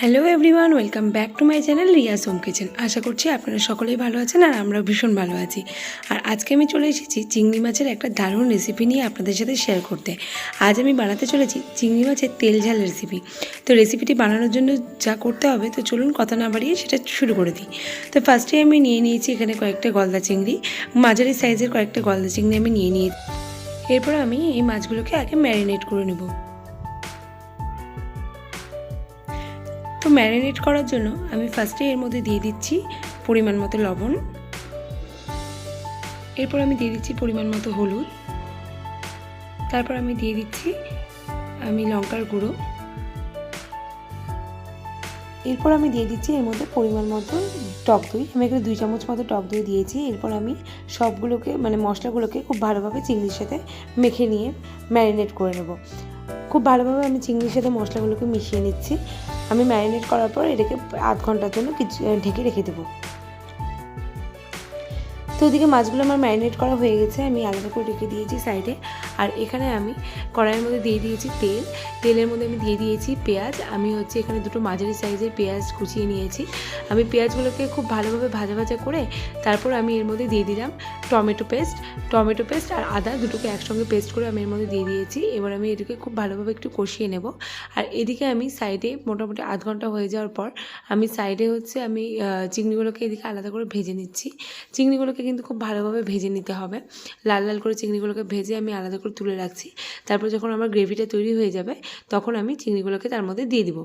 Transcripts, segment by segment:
Hello everyone welcome back to my channel Riya Som kitchen আশা করছি আপনারা সকলেই ভালো আছেন আর আমরাও ভীষণ ভালো আছি। আর আজকে আমি চলে এসেছি চিংড়ি মাছের একটা দারুণ রেসিপি নিয়ে আপনাদের সাথে শেয়ার করতে। আজ আমি বানাতে চলেছি চিংড়ি মাছের তেল ঝাল রেসিপি তো রেসিপিটি বানানোর জন্য যা করতে হবে, তো চলুন কথা না বাড়িয়ে সেটা শুরু করে দিই। তো ফার্স্টে আমি নিয়ে নিয়েছি এখানে কয়েকটা গলদা চিংড়ি, মাঝারি সাইজের কয়েকটা গলদা চিংড়ি আমি নিয়ে নিয়েছি। এরপর আমি এই মাছগুলোকে আগে ম্যারিনেট করে নেব। তো ম্যারিনেট করার জন্য আমি ফার্স্টে এর মধ্যে দিয়ে দিচ্ছি পরিমাণ মতো লবণ। এরপর আমি দিয়ে দিচ্ছি পরিমাণ মতো হলুদ। তারপর আমি দিয়ে দিচ্ছি, আমি লঙ্কার গুঁড়ো। এরপর আমি দিয়ে দিচ্ছি এর মধ্যে পরিমাণ মতো টক দই। আমি এখানে দুই চামচ মতো টক দই দিয়েছি। এরপর আমি সবগুলোকে মানে মশলাগুলোকে খুব ভালোভাবে চিংড়ির সাথে মেখে নিয়ে ম্যারিনেট করে নেব। খুব ভালোভাবে আমি চিংড়ির সাথে মশলাগুলোকে মিশিয়ে নিচ্ছি। আমি ম্যারিনেট করার পর এটাকে আধ ঘণ্টার জন্য কিছু ঢেকে রেখে দেবো। তো ওদিকে মাছগুলো আমার ম্যারিনেট করা হয়ে গেছে, আমি আলাদা করে রেখে দিয়েছি সাইডে। আর এখানে আমি কড়াইয়ের মধ্যে দিয়ে দিয়েছি তেল। তেলের মধ্যে আমি দিয়ে দিয়েছি পেঁয়াজ। আমি হচ্ছে এখানে দুটো মাঝারি সাইজের পেঁয়াজ কুচিয়ে নিয়েছি। আমি পেঁয়াজগুলোকে খুব ভালোভাবে ভাজা ভাজা করে তারপর আমি এর মধ্যে দিয়ে দিলাম টমেটো পেস্ট। টমেটো পেস্ট আর আদা দুটোকে একসঙ্গে পেস্ট করে আমি এর মধ্যে দিয়ে দিয়েছি। এবার আমি এটাকে খুব ভালোভাবে একটু কষিয়ে নেব। আর এদিকে আমি সাইডে মোটামুটি আধ ঘণ্টা হয়ে যাওয়ার পর আমি সাইডে হচ্ছে আমি চিংড়িগুলোকে এদিকে আলাদা করে ভেজে নিচ্ছি। চিংড়িগুলোকে কিন্তু খুব ভালোভাবে ভেজে নিতে হবে। লাল লাল করে চিংড়িগুলোকে ভেজে আমি আলাদা করে তুলে রাখছি। তারপর যখন আমার গ্রেভিটা তৈরি হয়ে যাবে, তখন আমি চিংড়িগুলোকে তার মধ্যে দিয়ে দিব।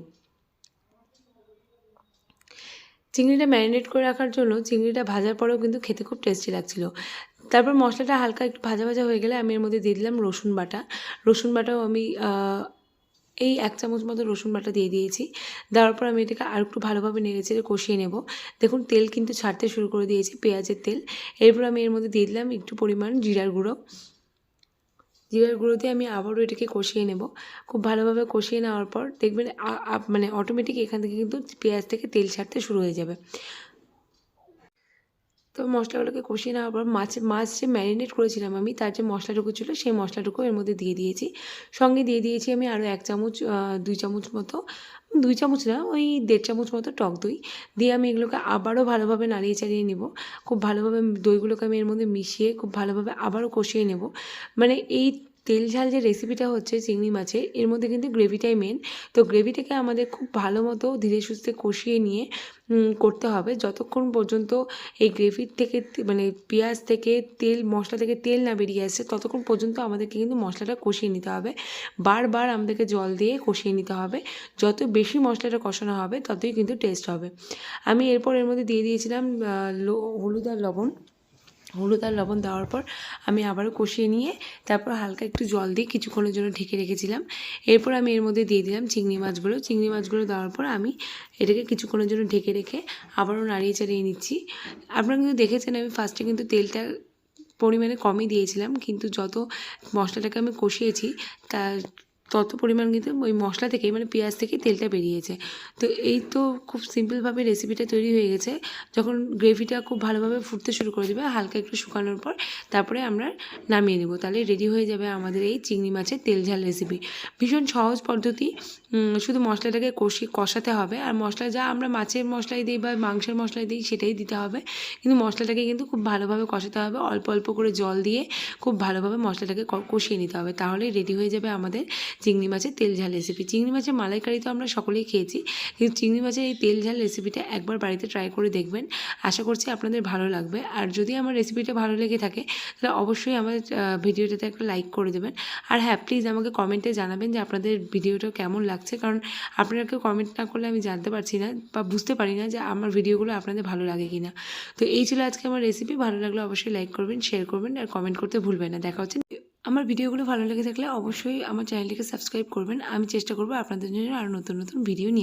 চিংড়িটা ম্যারিনেট করে রাখার জন্য চিংড়িটা ভাজার পরেও কিন্তু খেতে খুব টেস্টি লাগছিল। তারপর মশলাটা হালকা একটু ভাজা ভাজা হয়ে গেলে আমি এর মধ্যে দিয়ে দিলাম রসুন বাটা। রসুন বাটাও আমি এই এক চামচ মতো রসুন বাটা দিয়ে দিয়েছি। দেওয়ার পর আমি এটাকে আর একটু ভালোভাবে নেড়ে চেড়ে কষিয়ে নেব। দেখুন, তেল কিন্তু ছাড়তে শুরু করে দিয়েছি পেঁয়াজের তেল। এরপর আমি এর মধ্যে দিয়ে দিলাম একটু পরিমাণ জিরার গুঁড়ো। জিরার গুঁড়ো দিয়ে আমি আবারও এটাকে কষিয়ে নেব। খুব ভালোভাবে কষিয়ে নেওয়ার পর দেখবেন মানে অটোমেটিক এখান থেকে কিন্তু পেঁয়াজ থেকে তেল ছাড়তে শুরু হয়ে যাবে। তো মশলাগুলোকে কষিয়ে নেওয়ার পর মাছ মাছ যে ম্যারিনেট করেছিলাম আমি, তার যে মশলাটুকু ছিল সেই মশলাটুকু এর মধ্যে দিয়ে দিয়েছি। সঙ্গে দিয়ে দিয়েছি আমি আরও এক চামচ দুই চামচ মতো, দুই চামচ না, ওই দেড় চামচ মতো টক দই। দিয়ে আমি এগুলোকে আবারও ভালোভাবে নাড়িয়ে চাড়িয়ে নেব। খুব ভালোভাবে দইগুলোকে আমি এর মধ্যে মিশিয়ে খুব ভালোভাবে আবারও কষিয়ে নেব। মানে এই তেল ঝাল যে রেসিপিটা হচ্ছে চিংড়ি মাছের, এর মধ্যে কিন্তু গ্রেভিটাই মেন তো গ্রেভিটাকে আমাদের খুব ভালো মতো ধীরে সুস্থে কষিয়ে নিয়ে করতে হবে। যতক্ষণ পর্যন্ত এই গ্রেভির থেকে মানে পেঁয়াজ থেকে তেল, মশলা থেকে তেল না বেরিয়ে আসছে, ততক্ষণ পর্যন্ত আমাদেরকে কিন্তু মশলাটা কষিয়ে নিতে হবে। বারবার আমাদেরকে জল দিয়ে কষিয়ে নিতে হবে। যত বেশি মশলাটা কষানো হবে, ততই কিন্তু টেস্ট হবে। আমি এরপর এর মধ্যে দিয়ে দিয়েছিলাম হলুদ আর লবণ। হলুদ আর লবণ দেওয়ার পর আমি আবারও কষিয়ে নিয়ে তারপর হালকা একটু জল দিয়ে কিছুক্ষণের জন্য ঢেকে রেখেছিলাম। এরপর আমি এর মধ্যে দিয়ে দিলাম চিংড়ি মাছগুলো। চিংড়ি মাছগুলো দেওয়ার পর আমি এটাকে কিছুক্ষণের জন্য ঢেকে রেখে আবারও নাড়িয়ে চাড়িয়ে নিচ্ছি। আপনারা কিন্তু দেখেছেন আমি ফার্স্টে কিন্তু তেলটা পরিমাণে কমই দিয়েছিলাম, কিন্তু যত মশলাটাকে আমি কষিয়েছি তার তত পরিমাণ কিন্তু ওই মশলা থেকেই মানে পেঁয়াজ থেকে তেলটা বেরিয়েছে। তো এই তো খুব সিম্পলভাবে রেসিপিটা তৈরি হয়ে গেছে। যখন গ্রেভিটা খুব ভালোভাবে ফুটতে শুরু করে দেবে, হালকা একটু শুকানোর পর তারপরে আমরা নামিয়ে নেব। তাহলে রেডি হয়ে যাবে আমাদের এই চিংড়ি মাছের তেল ঝাল রেসিপি ভীষণ সহজ পদ্ধতি। শুধু মশলাটাকে কষি, কষাতে হবে। আর মশলা যা আমরা মাছের মশলাই দিই বা মাংসের মশলাই দিই, সেটাই দিতে হবে। কিন্তু মশলাটাকে কিন্তু খুব ভালোভাবে কষাতে হবে। অল্প অল্প করে জল দিয়ে খুব ভালোভাবে মশলাটাকে কষিয়ে নিতে হবে। তাহলেই রেডি হয়ে যাবে আমাদের চিংড়ি মাছের তেল ঝাল রেসিপি চিংড়ি মাছের মালাইকারি তো আমরা সকলেই খেয়েছি, কিন্তু চিংড়ি মাছের এই তেল ঝাল রেসিপিটা একবার বাড়িতে ট্রাই করে দেখবেন। আশা করছি আপনাদের ভালো লাগবে। আর যদি আমার রেসিপিটা ভালো লেগে থাকে, তাহলে অবশ্যই আমার ভিডিওটাতে একটা লাইক করে দেবেন। আর হ্যাঁ প্লিজ আমাকে কমেন্টে জানাবেন যে আপনাদের ভিডিওটা কেমন লাগছে, কারণ আপনারা কেউ কমেন্ট না করলে আমি জানতে পারছি না বা বুঝতে পারি না যে আমার ভিডিওগুলো আপনাদের ভালো লাগে কি না তো এই ছিল আজকে আমার রেসিপি ভালো লাগলে অবশ্যই লাইক করবেন শেয়ার করবেন, আর কমেন্ট করতে ভুলবেন না। দেখা হচ্ছে আমার ভিডিওগুলো ভালো লেগে থাকলে অবশ্যই আমার চ্যানেলটিকে সাবস্ক্রাইব করবেন। আমি চেষ্টা করব আপনাদের জন্য আরও নতুন নতুন ভিডিও নিয়ে